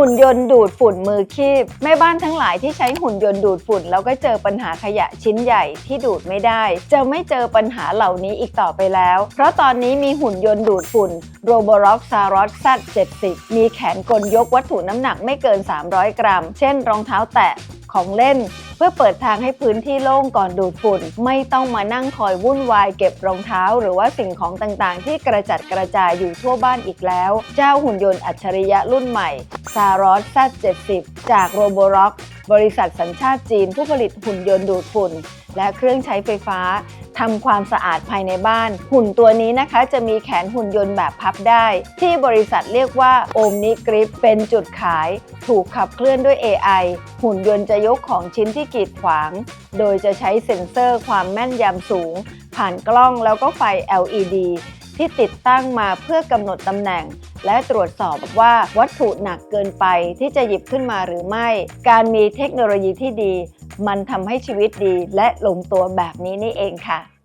หุ่นยนต์ดูดฝุ่นมือคีบแม่บ้านทั้งหลายที่ใช้หุ่นยนต์ดูดฝุ่น แล้วก็เจอปัญหาขยะชิ้นใหญ่ที่ดูดไม่ได้ จะไม่เจอปัญหาเหล่านี้อีกต่อไปแล้ว เพราะตอนนี้มีหุ่นยนต์ดูดฝุ่น r o b o r o x s a r o s z 70 มีแขนกลยกวัตถุน้ำหนักไม่เกิน 300 กรัม เช่น รองเท้าแตะของเล่นเพื่อเปิดทางให้พื้นที่โล่งก่อนดูดฝุ่น ไม่ต้องมานั่งคอยวุ่นวายเก็บรองเท้า หรือว่าสิ่งของต่างๆ ที่กระจัดกระจายอยู่ทั่วบ้านอีกแล้ว เจ้าหุ่นยนต์อัจฉริยะรุ่นใหม่ s a r o s z 70 จาก r o b o r o x บริษัทสัญชาติจีนผู้ผลิตหุ่นยนต์ดูดฝุ่น และเครื่องใช้ไฟฟ้าทำความสะอาดภายในบ้าน หุ่นตัวนี้นะคะจะมีแขนหุ่นยนต์แบบพับได้ ที่บริษัทเรียกว่า Omni Grip เป็นจุดขาย ถูกขับเคลื่อนด้วย AI หุ่นยนต์จะยกของชิ้นที่กีดขวาง โดยจะใช้เซ็นเซอร์ความแม่นยำสูง ผ่านกล้องแล้วก็ไฟ LED ที่ติดตั้งมาเพื่อกำหนดตำแหน่ง และตรวจสอบว่าวัตถุหนักเกินไปที่จะหยิบขึ้นมาหรือไม่ การมีเทคโนโลยีที่ดี มันทำให้ชีวิตดีและลงตัวแบบนี้นี่เองค่ะ